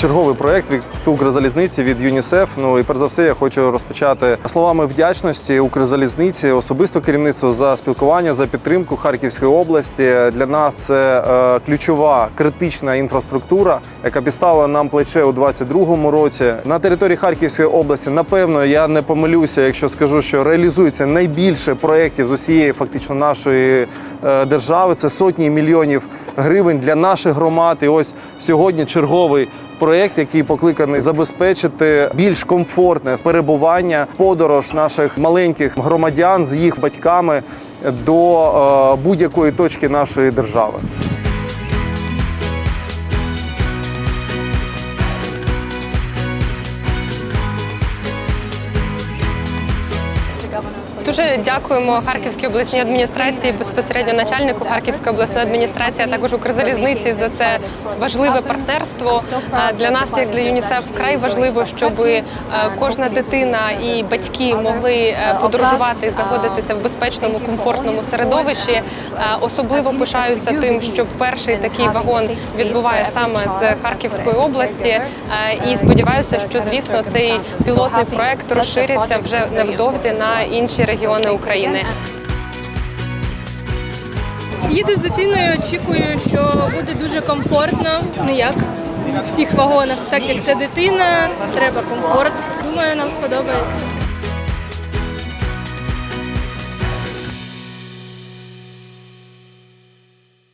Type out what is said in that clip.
черговий проект від Укрзалізниці від ЮНІСЕФ. Ну і перш за все, я хочу розпочати словами вдячності Укрзалізниці, особисто керівництву за спілкування, за підтримку Харківської області. Для нас це е, ключова критична інфраструктура, яка підставила нам плече у 2022 році. На території Харківської області, напевно, я не помилюся, якщо скажу, що реалізується найбільше проєктів з усієї фактично нашої е, держави. Це сотні мільйонів гривень для наших громад. І ось сьогодні черговий проєкт, який покликаний забезпечити більш комфортне перебування, подорож наших маленьких громадян з їх батьками до е, будь-якої точки нашої держави. Дуже дякуємо Харківській обласній адміністрації, безпосередньо начальнику Харківської обласної адміністрації, а також Укрзалізниці за це важливе партнерство. Для нас, як для ЮНІСЕФ, вкрай важливо, щоб е, кожна дитина і батьки могли е, подорожувати і знаходитися в безпечному, комфортному середовищі. Е, Особливо пишаюся тим, що перший такий вагон відбуває саме з Харківської області. І сподіваюся, що звісно цей пілотний проект розшириться вже невдовзі на інші регіони України. Їду з дитиною, очікую, що буде дуже комфортно, не як в всіх вагонах, так як це дитина, треба комфорт. Думаю, нам сподобається.